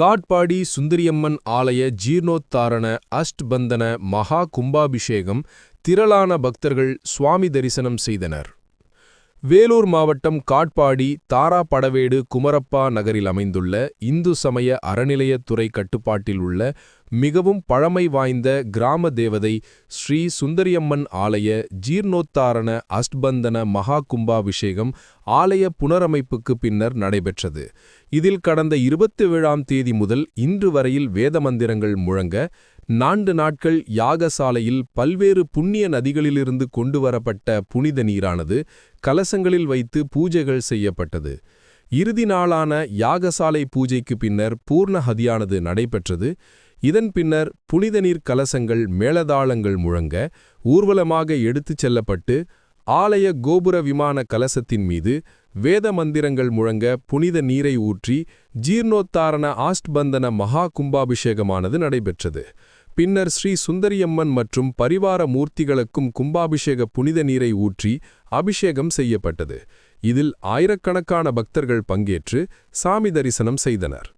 காட்பாடி சுந்தரியம்மன் ஆலய ஜீர்ணோத்தாரண அஷ்ட்பந்தன மகா கும்பாபிஷேகம் திரளான பக்தர்கள் சுவாமி தரிசனம் செய்தனர். வேலூர் மாவட்டம் காட்பாடி தாராபடவேடு குமரப்பா நகரில் அமைந்துள்ள இந்து சமய அறநிலையத்துறை கட்டுப்பாட்டில் உள்ள மிகவும் பழமை வாய்ந்த கிராம தேவதை ஸ்ரீ சுந்தரியம்மன் ஆலய ஜீர்ணோத்தாரண அஷ்டபந்தன மகா கும்பாபிஷேகம் ஆலய புனரமைப்புக்கு பின்னர் நடைபெற்றது. இதில் கடந்த இருபத்தி ஏழாம் தேதி முதல் இன்று வரையில் வேத மந்திரங்கள் முழங்க நான்கு நாட்கள் யாகசாலையில் பல்வேறு புண்ணிய நதிகளிலிருந்து கொண்டு வரப்பட்ட புனித நீரானது கலசங்களில் வைத்து பூஜைகள் செய்யப்பட்டது. இறுதி நாளான யாகசாலை பூஜைக்கு பின்னர் பூர்ண ஹதியானது நடைபெற்றது. இதன் பின்னர் புனித நீர் கலசங்கள் மேளதாளங்கள் முழங்க ஊர்வலமாக எடுத்துச் செல்லப்பட்டு ஆலய கோபுர விமான கலசத்தின் மீது வேத மந்திரங்கள் முழங்க புனித நீரை ஊற்றி ஜீர்ணோத்தாரண ஆஸ்ட்பந்தன மகா கும்பாபிஷேகமானது நடைபெற்றது. பின்னர் ஸ்ரீ சுந்தரியம்மன் மற்றும் பரிவார மூர்த்திகளுக்கும் கும்பாபிஷேக புனித நீரை ஊற்றி அபிஷேகம் செய்யப்பட்டது. இதில் ஆயிரக்கணக்கான பக்தர்கள் பங்கேற்று சாமி தரிசனம் செய்தனர்.